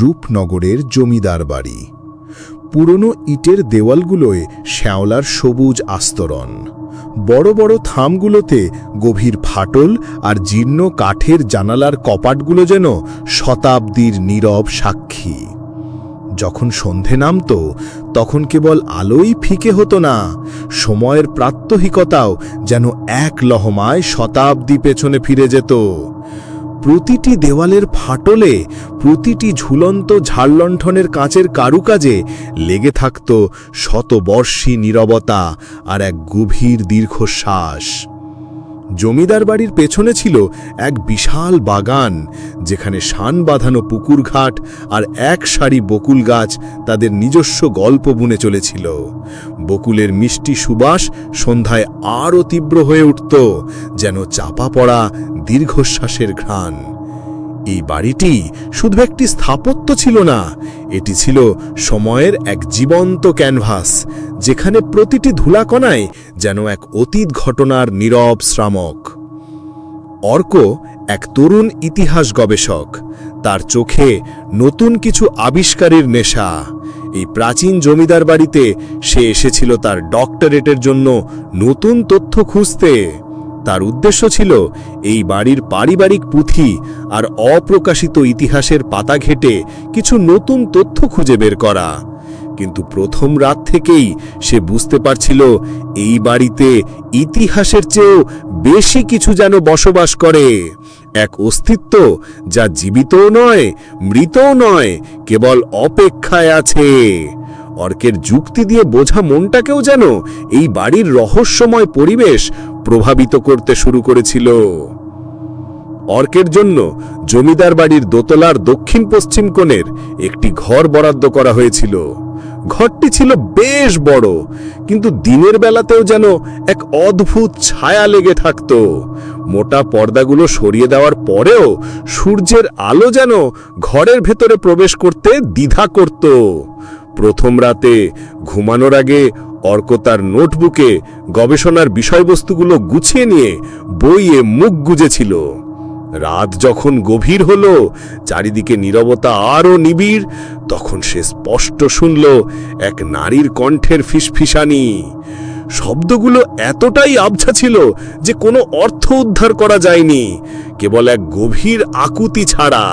রূপনগরের জমিদার বাড়ি। পুরনো ইটের দেওয়ালগুলোয় শ্যাওলার সবুজ আস্তরণ। বড় বড় থামগুলোতে গভীর ফাটল আর জীর্ণ কাঠের জানালার কপাটগুলো যেন শতাব্দীর নীরব সাক্ষী। যখন সন্ধে নামত, তখন কেবল আলোই ফিকে হতো না, সময়ের প্রাত্যহিকতাও যেন এক লহমায় শতাব্দী পেছনে ফিরে যেত। প্রতিটি দেওয়ালের ফাটলে প্রতিটি ঝুলন্ত ঝাড়লণ্ঠনের কাঁচের কারুকাজে লেগে থাকত শতবর্ষী নীরবতা আর এক গভীর দীর্ঘশ্বাস। জমিদার বাড়ির পেছনে ছিল এক বিশাল বাগান, যেখানে শান বাঁধানো পুকুর ঘাট আর এক সারি বকুল গাছ তাদের নিজস্ব গল্প বুনে চলেছিল। বকুলের মিষ্টি সুবাস সন্ধ্যায় আরও তীব্র হয়ে উঠত, যেন চাপা পড়া দীর্ঘশ্বাসের ঘ্রাণ। এই বাড়িটি শুধু একটি স্থাপত্য ছিল না, এটি ছিল সময়ের এক জীবন্ত ক্যানভাস, যেখানে প্রতিটি ধুলাকণায় যেন এক অতীত ঘটনার নীরব শ্রামক। অর্ক এক তরুণ ইতিহাস গবেষক, তার চোখে নতুন কিছু আবিষ্কারের নেশা। এই প্রাচীন জমিদার বাড়িতে সে এসেছিল তার ডক্টরেটের জন্য নতুন তথ্য খুঁজতে। তার উদ্দেশ্য ছিল এই বাড়ির পারিবারিক পুঁথি আর অপ্রকাশিত ইতিহাসের পাতা ঘেটে কিছু নতুন তথ্য খুঁজে বের করা। কিন্তু প্রথম রাত থেকেই সে বুঝতে পারছিল এই বাড়িতে ইতিহাসের চেয়েও বেশি কিছু যেন বসবাস করে। এক অস্তিত্ব যা জীবিতও নয়, মৃতও নয়, কেবল অপেক্ষায় আছে। অর্কের যুক্তি দিয়ে বোঝা মনটাকেও যেন এই বাড়ির রহস্যময় পরিবেশ প্রভাবিত করতে শুরু করেছিল। অর্কের জন্য জমিদার বাড়ির দোতলার দক্ষিণ পশ্চিম কোণের একটি ঘর বরাদ্দ করা হয়েছিল। ঘরটি ছিল বেশ বড়, কিন্তু দিনের বেলাতেও যেন এক অদ্ভুত ছায়া লেগে থাকত। মোটা পর্দাগুলো সরিয়ে দেওয়ার পরেও সূর্যের আলো যেন ঘরের ভেতরে প্রবেশ করতে দ্বিধা করত। প্রথম রাতে ঘুমানোর আগে অর্ক তার নোটবুকে গবেষণার বিষয়বস্তুগুলো গুছিয়ে নিয়ে বইয়ে মুখ গুজেছিল। রাত যখন গভীর হল, চারিদিকে নীরবতা আরও নিবিড়, তখন সে স্পষ্ট শুনল এক নারীর কণ্ঠের ফিসফিসানি। শব্দগুলো এতটাই আবছা ছিল যে কোনো অর্থ উদ্ধার করা যায়নি, কেবল এক গভীর আকুতি ছাড়া।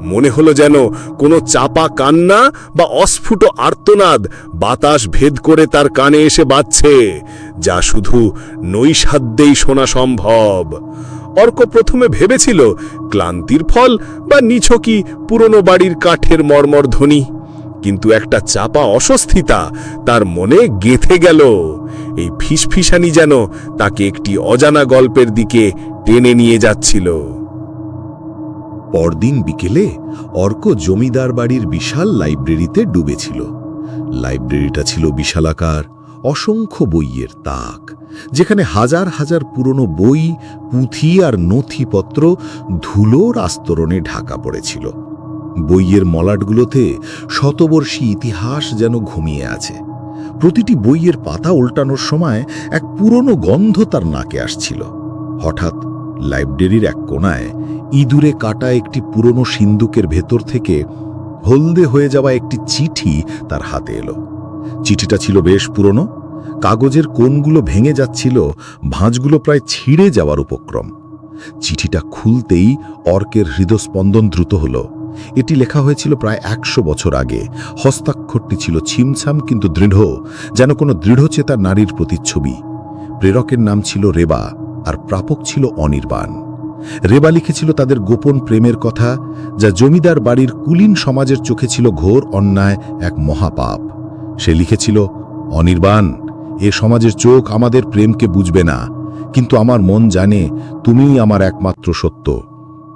মনে হলো যেন কোনো চাপা কান্না বা অস্ফুট আর্তনাদ বাতাস ভেদ করে তার কানে এসে বাজছে, যা শুধু নৈসাধ্যেই শোনা সম্ভব। অর্ক প্রথমে ভেবেছিল ক্লান্তির ফল বা নিছকি পুরনো বাড়ির কাঠের মর্মর ধ্বনি কিন্তু একটা চাপা অস্বস্থিতা তার মনে গেথে গেল। এই ফিসফিসানি যেন তাকে একটি অজানা গল্পের দিকে টেনে নিয়ে যাচ্ছিল। পরদিন বিকেলে অর্ক জমিদার বাড়ির বিশাল লাইব্রেরিতে ডুবেছিল। লাইব্রেরিটা ছিল বিশালাকার, অসংখ্য বইয়ের তাক, যেখানে হাজার হাজার পুরনো বই, পুঁথি আর নথিপত্র ধুলোর আস্তরণে ঢাকা পড়েছিল। বইয়ের মলাটগুলোতে শতবর্ষী ইতিহাস যেন ঘুমিয়ে আছে। প্রতিটি বইয়ের পাতা উল্টানোর সময় এক পুরনো গন্ধ তার নাকে আসছিল। হঠাৎ লাইব্রেরির এক কোণায় ইঁদুরে কাটা একটি পুরনো সিন্দুকের ভেতর থেকে হলদে হয়ে যাওয়া একটি চিঠি তার হাতে এলো। চিঠিটা ছিল বেশ পুরনো। কাগজের কোণগুলো ভেঙে যাচ্ছিল, ভাঁজগুলো প্রায় ছিঁড়ে যাওয়ার উপক্রম। চিঠিটা খুলতেই অর্কের হৃদস্পন্দন দ্রুত হল। এটি লেখা হয়েছিল প্রায় একশো বছর আগে। হস্তাক্ষরটি ছিল ছিমছাম কিন্তু দৃঢ়, যেন কোনো দৃঢ়চেতা নারীর প্রতিচ্ছবি। প্রেরকের নাম ছিল রেবা। আর প্রাপক ছিল অনির্বাণ। রেবা লিখেছিল তাদের গোপন প্রেমের কথা, যা জমিদার বাড়ির কুলীন সমাজের চোখে ছিল ঘোর অন্যায়, এক মহাপাপ। সে লিখেছিল, অনির্বাণ, এ সমাজের চোখ আমাদের প্রেমকে বুঝবে না, কিন্তু আমার মন জানে তুমিই আমার একমাত্র সত্য।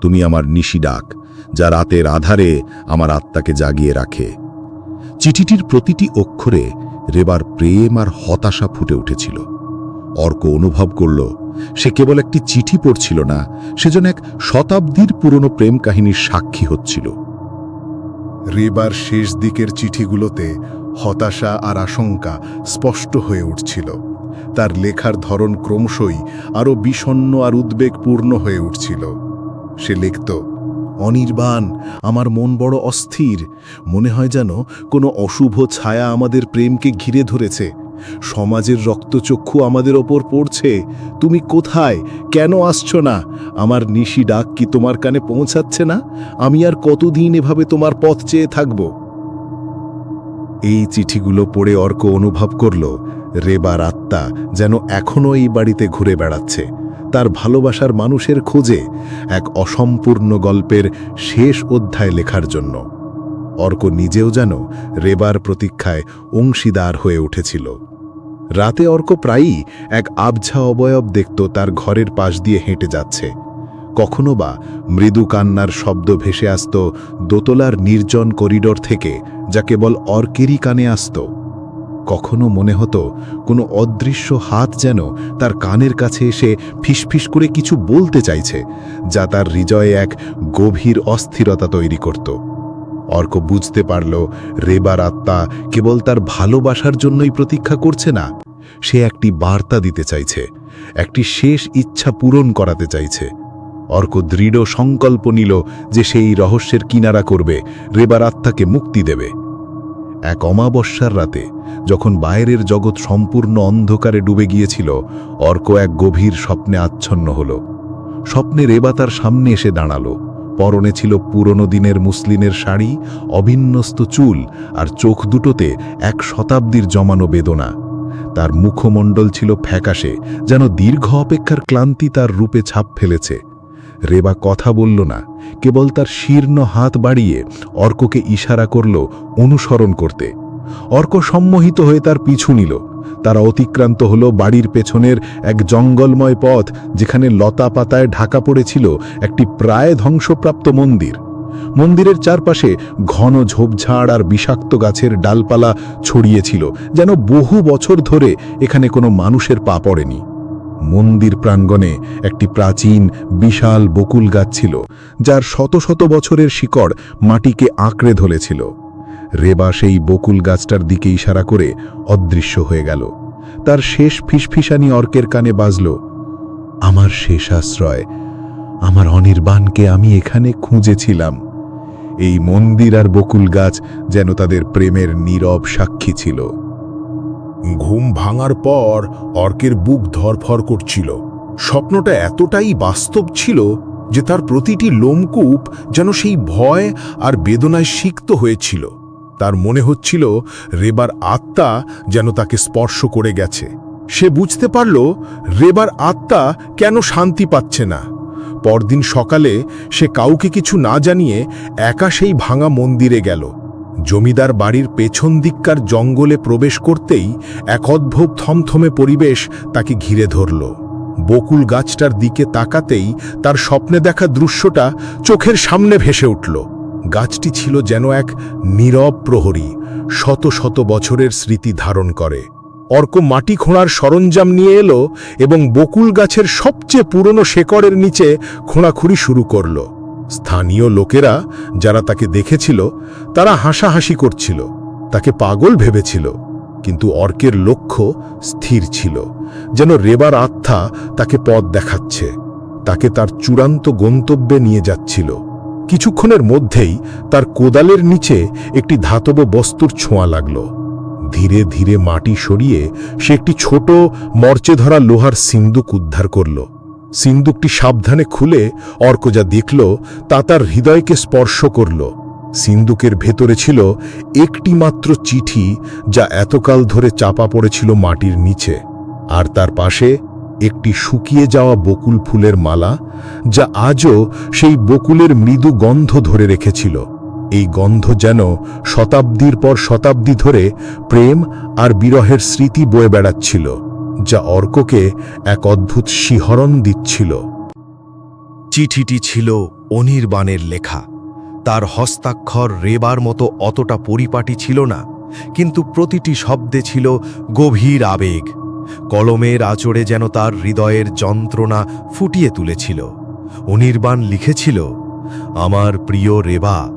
তুমি আমার নিশি ডাক, যা রাতের আধারে আমার আত্মাকে জাগিয়ে রাখে। চিঠিটির প্রতিটি অক্ষরে রেবার প্রেম আর হতাশা ফুটে উঠেছিল। অর্ক অনুভব করল সে কেবল একটি চিঠি পড়ছিল না সেজন এক শতাব্দীর পুরনো প্রেম কাহিনীর সাক্ষী হচ্ছিল। রেবার শেষ দিকের চিঠিগুলোতে হতাশা আর আশঙ্কা স্পষ্ট হয়ে উঠছিল। তার লেখার ধরন ক্রমশই আরও বিষণ্ণ আর উদ্বেগপূর্ণ হয়ে উঠছিল। সে লিখত, অনির্বাণ, আমার মন বড় অস্থির। মনে হয় যেন কোনো অশুভ ছায়া আমাদের প্রেমকে ঘিরে ধরেছে। সমাজের রক্তচক্ষু আমাদের ওপর পড়ছে। তুমি কোথায়? কেন আসছো না? আমার নিশি ডাক কি তোমার কানে পৌঁছাচ্ছে না? আমি আর কতদিন এভাবে তোমার পথ চেয়ে থাকব? এই চিঠিগুলো পড়ে অর্ক অনুভব করল, রেবার আত্মা যেন এখনও এই বাড়িতে ঘুরে বেড়াচ্ছে। তার ভালোবাসার মানুষের খোঁজে এক অসম্পূর্ণ গল্পের শেষ অধ্যায় লেখার জন্য। অর্ক নিজেও যেন রেবার প্রতীক্ষায় অংশীদার হয়ে উঠেছিল। রাতে অর্ক প্রায়ই এক আবঝা অবয়ব দেখত তার ঘরের পাশ দিয়ে হেঁটে যাচ্ছে। কখনো বা মৃদু কান্নার শব্দ ভেসে আসত দোতলার নির্জন করিডোর থেকে, যা কেবল অর্কেরই কানে আসত। কখনো মনে হতো কোনো অদৃশ্য হাত যেন তার কানের কাছে এসে ফিসফিস করে কিছু বলতে চাইছে, যা তার হৃদয়ে এক গভীর অস্থিরতা তৈরি করত। অর্ক বুঝতে পারল, রেবার আত্মা কেবল তার ভালোবাসার জন্যই প্রতীক্ষা করছে না, সে একটি বার্তা দিতে চাইছে, একটি শেষ ইচ্ছা পূরণ করাতে চাইছে। অর্ক দৃঢ় সংকল্প নিল যে সেই রহস্যের কিনারা করবে, রেবার আত্মাকে মুক্তি দেবে। এক অমাবস্যার রাতে, যখন বাইরের জগৎ সম্পূর্ণ অন্ধকারে ডুবে গিয়েছিল, অর্ক এক গভীর স্বপ্নে আচ্ছন্ন হল। স্বপ্নে রেবা তার সামনে এসে দাঁড়াল। পরনে ছিল পুরনো দিনের মুসলিনের শাড়ি অবিন্যস্ত চুল আর চোখ দুটোতে এক শতাব্দীর জমানো বেদনা। তার মুখমণ্ডল ছিল ফ্যাকাশে, যেন দীর্ঘ অপেক্ষার ক্লান্তি তার রূপে ছাপ ফেলেছে। রেবা কথা বলল না, কেবল তার শীর্ণ হাত বাড়িয়ে অর্ককে ইশারা করল অনুসরণ করতে। অর্ক সম্মোহিত হয়ে তার পিছু নিল তারা অতিক্রান্ত হল বাড়ির পেছনের এক জঙ্গলময় পথ যেখানে লতা পাতায় ঢাকা পড়েছিল একটি প্রায় ধ্বংসপ্রাপ্ত মন্দির। মন্দিরের চারপাশে ঘন ঝোপঝাড় আর বিষাক্ত গাছের ডালপালা ছড়িয়েছিল, যেন বহু বছর ধরে এখানে কোনো মানুষের পা পড়েনি। মন্দির প্রাঙ্গণে একটি প্রাচীন, বিশাল বকুল গাছ ছিল, যার শত শত বছরের শিকড় মাটিকে আঁকড়ে ধরেছিল। রেবা সেই বকুল গাছটার দিকে ইশারা করে অদৃশ্য হয়ে গেল। তার শেষ ফিসফিসানি অর্কের কানে বাজল, আমার শেষ আশ্রয়, আমার অনির্বাণকে আমি এখানে খুঁজেছিলাম। এই মন্দির আর বকুল গাছ যেন তাদের প্রেমের নীরব সাক্ষী ছিল। ঘুম ভাঙার পর অর্কের বুক ধরফর করছিল। স্বপ্নটা এতটাই বাস্তব ছিল যে তার প্রতিটি লোমকূপ যেন সেই ভয় আর বেদনায় সিক্ত হয়েছিল। তার মনে হচ্ছিল রেবার আত্মা যেন তাকে স্পর্শ করে গেছে। সে বুঝতে পারল রেবার আত্মা কেন শান্তি পাচ্ছে না। পরদিন সকালে সে কাউকে কিছু না জানিয়ে একা সেই ভাঙা মন্দিরে গেল। জমিদার বাড়ির পেছন দিককার জঙ্গলে প্রবেশ করতেই এক অদ্ভুত থমথমে পরিবেশ তাকে ঘিরে ধরল। বকুল গাছটার দিকে তাকাতেই তার স্বপ্নে দেখা দৃশ্যটা চোখের সামনে ভেসে উঠল। গাছটি ছিল যেন এক নীরব প্রহরী, শত শত বছরের স্মৃতি ধারণ করে। অর্ক মাটি খোঁড়ার সরঞ্জাম নিয়ে এলো এবং বকুল গাছের সবচেয়ে পুরনো শেকড়ের নিচে খোঁড়াখুঁড়ি শুরু করল। স্থানীয় লোকেরা যারা তাকে দেখেছিল, তারা হাসাহাসি করছিল, তাকে পাগল ভেবেছিল। কিন্তু অর্কের লক্ষ্য স্থির ছিল, যেন রেবার আত্মা তাকে পথ দেখাচ্ছে, তাকে তার চূড়ান্ত গন্তব্যে নিয়ে যাচ্ছিল। কিছুক্ষণের মধ্যেই তার কোদালের নিচে একটি ধাতব বস্তুর ছোঁয়া লাগল। ধীরে ধীরে মাটি সরিয়ে সে একটি ছোট মরচে ধরা লোহার সিন্দুক উদ্ধার করল। সিন্দুকটি সাবধানে খুলে অর্ক যা দেখল তা তার হৃদয়কে স্পর্শ করল। সিন্দুকের ভেতরে ছিল একটি মাত্র চিঠি যা এতকাল ধরে চাপা পড়েছিল মাটির নিচে। আর তার পাশে একটি শুকিয়ে যাওয়া বকুল ফুলের মালা, যা আজও সেই বকুলের মৃদু গন্ধ ধরে রেখেছিল। এই গন্ধ যেন শতাব্দীর পর শতাব্দী ধরে প্রেম আর বিরহের স্মৃতি বয়ে বেড়াচ্ছিল, যা অর্ককে এক অদ্ভুত শিহরণ দিচ্ছিল। চিঠিটি ছিল অনির্বাণের লেখা। তার হস্তাক্ষর রেবার মতো অতটা পরিপাটি ছিল না, কিন্তু প্রতিটি শব্দে ছিল গভীর আবেগ। কলমের আচড়ে যেন তার হৃদয়ের যন্ত্রণা ফুটিয়ে তুলেছিল। অনির্বাণ লিখেছিল, আমার প্রিয় রেবা,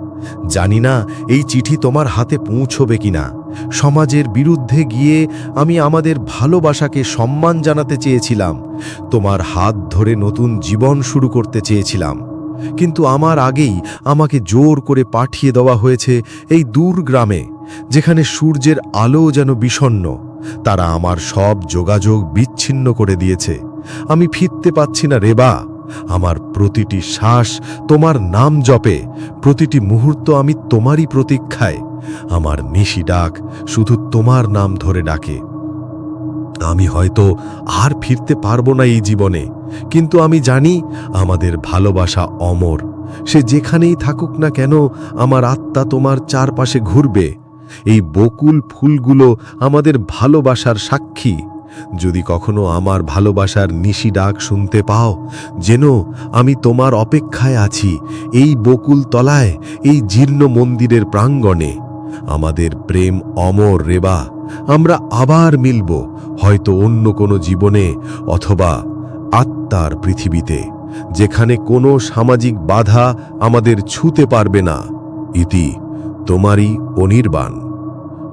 জানি না এই চিঠি তোমার হাতে পৌঁছবে কিনা। সমাজের বিরুদ্ধে গিয়ে আমি আমাদের ভালোবাসাকে সম্মান জানাতে চেয়েছিলাম। তোমার হাত ধরে নতুন জীবন শুরু করতে চেয়েছিলাম। কিন্তু আমার আগেই আমাকে জোর করে পাঠিয়ে দেওয়া হয়েছে এই দূর গ্রামে, যেখানে সূর্যের আলো যেন বিষণ্ণ। তারা আমার সব যোগাযোগ বিচ্ছিন্ন করে দিয়েছে। আমি ফিরতে পাচ্ছি না রেবা আমার প্রতিটি শ্বাস তোমার নাম জপে, প্রতিটি মুহূর্ত আমি তোমারই প্রতীক্ষায়। আমার নিশি ডাক শুধু তোমার নাম ধরে ডাকে। আমি হয়তো আর ফিরতে পারব না এই জীবনে, কিন্তু আমি জানি আমাদের ভালোবাসা অমর। সে যেখানেই থাকুক না কেন, আমার আত্মা তোমার চারপাশে ঘুরবে। এই বকুল ফুলগুলো আমাদের ভালোবাসার সাক্ষী। যদি কখনো আমার ভালোবাসার নিশি ডাক শুনতে পাও, যেন আমি তোমার অপেক্ষায় আছি এই বকুল তলায়, এই জীর্ণ মন্দিরের প্রাঙ্গণে। আমাদের প্রেম অমর রেবা আমরা আবার মিলব, হয়তো অন্য কোনো জীবনে অথবা আত্মার পৃথিবীতে, যেখানে কোনো সামাজিক বাধা আমাদের ছুতে পারবে না। ইতি তোমারই অনির্বাণ।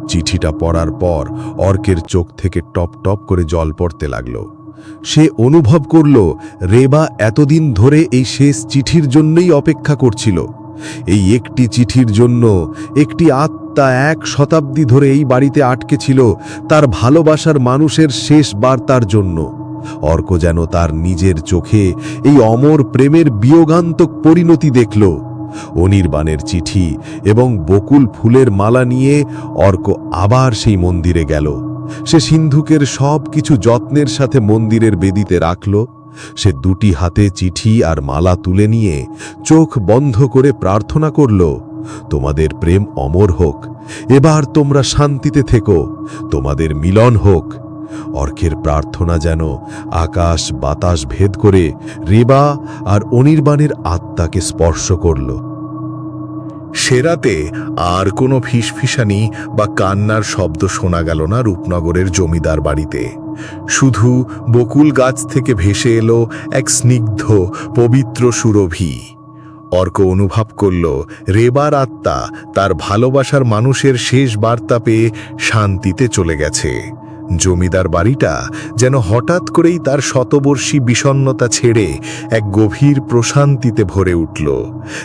চিঠিটা পড়ার পর অর্কের চোখ থেকে টপ টপ করে জল পড়তে লাগল। সে অনুভব করল, রেবা এতদিন ধরে এই শেষ চিঠির জন্যই অপেক্ষা করছিল। এই একটি চিঠির জন্য একটি আত্মা এক শতাব্দী ধরে এই বাড়িতে আটকে ছিল তার ভালোবাসার মানুষের শেষ বার্তার জন্য। অর্ক যেন তার নিজের চোখে এই অমর প্রেমের বিয়োগান্তক পরিণতি দেখল। অনির্বাণের চিঠি এবং বকুল ফুলের মালা নিয়ে অর্ক আবার সেই মন্দিরে গেল। সে সিন্ধুকের সব কিছু যত্নের সাথে মন্দিরের বেদিতে রাখল। সে দুটি হাতে চিঠি আর মালা তুলে নিয়ে চোখ বন্ধ করে প্রার্থনা করল, তোমাদের প্রেম অমর হোক, এবার তোমরা শান্তিতে থেকো, তোমাদের মিলন হোক। অর্কের প্রার্থনা যেন আকাশ বাতাস ভেদ করে রেবা আর অনির্বাণের আত্মাকে স্পর্শ করল। সেরাতে আর কোনো ফিসফিসানি বা কান্নার শব্দ শোনা গেল না রূপনগরের জমিদার বাড়িতে। শুধু বকুল গাছ থেকে ভেসে এলো এক স্নিগ্ধ, পবিত্র সুরভি। অর্ক অনুভব করল, রেবার আত্মা তার ভালোবাসার মানুষের শেষ বার্তা পেয়ে শান্তিতে চলে গেছে। জমিদার বাড়িটা যেন হঠাৎ করেই তার শতবর্ষী বিষণ্নতা ছেড়ে এক গভীর প্রশান্তিতে ভরে উঠল।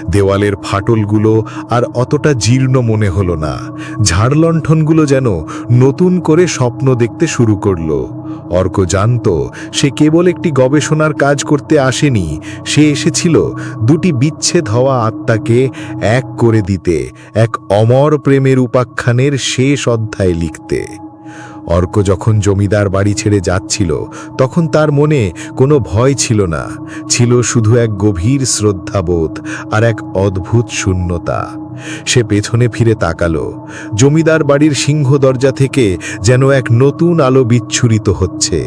দেওয়ালের ফাটলগুলো আর অতটা জীর্ণ মনে হলো না। ঝাড়লণ্ঠনগুলো যেন নতুন করে স্বপ্ন দেখতে শুরু করল। অর্ক জানত, সে কেবল একটি গবেষণার কাজ করতে আসেনি। সে এসেছিল দুটি বিচ্ছেদ হওয়া আত্মাকে এক করে দিতে, এক অমর প্রেমের উপাখ্যানের শেষ অধ্যায় লিখতে। অর্ক যখন জমিদার বাড়ি ছেড়ে যাচ্ছিল, তখন তার মনে কোনো ভয় ছিল না, ছিল শুধু এক গভীর শ্রদ্ধাবোধ আর এক অদ্ভুত শূন্যতা। সে পেছনে ফিরে তাকালো। জমিদার বাড়ির সিংহ দরজা থেকে যেন এক নতুন আলো বিচ্ছুরিত হচ্ছে।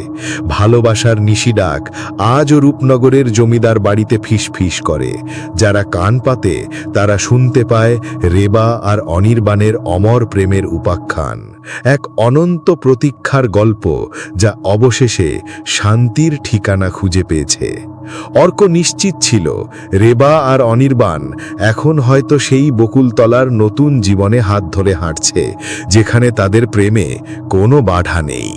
ভালোবাসার নিশিডাক আজও রূপনগরের জমিদার বাড়িতে ফিসফিস করে। যারা কান পাতে, তারা শুনতে পায় রেবা আর অনির্বাণের অমর প্রেমের উপাখ্যান। এক অনন্ত প্রতীক্ষার গল্প যা অবশেষে শান্তির ঠিকানা খুঁজে পেয়েছে। অর্ক নিশ্চিত ছিল, রেবা আর অনির্বাণ এখন হয়তো সেই বকুলতলার নতুন জীবনে হাত ধরে হাঁটছে যেখানে তাদের প্রেমে কোনো বাধা নেই।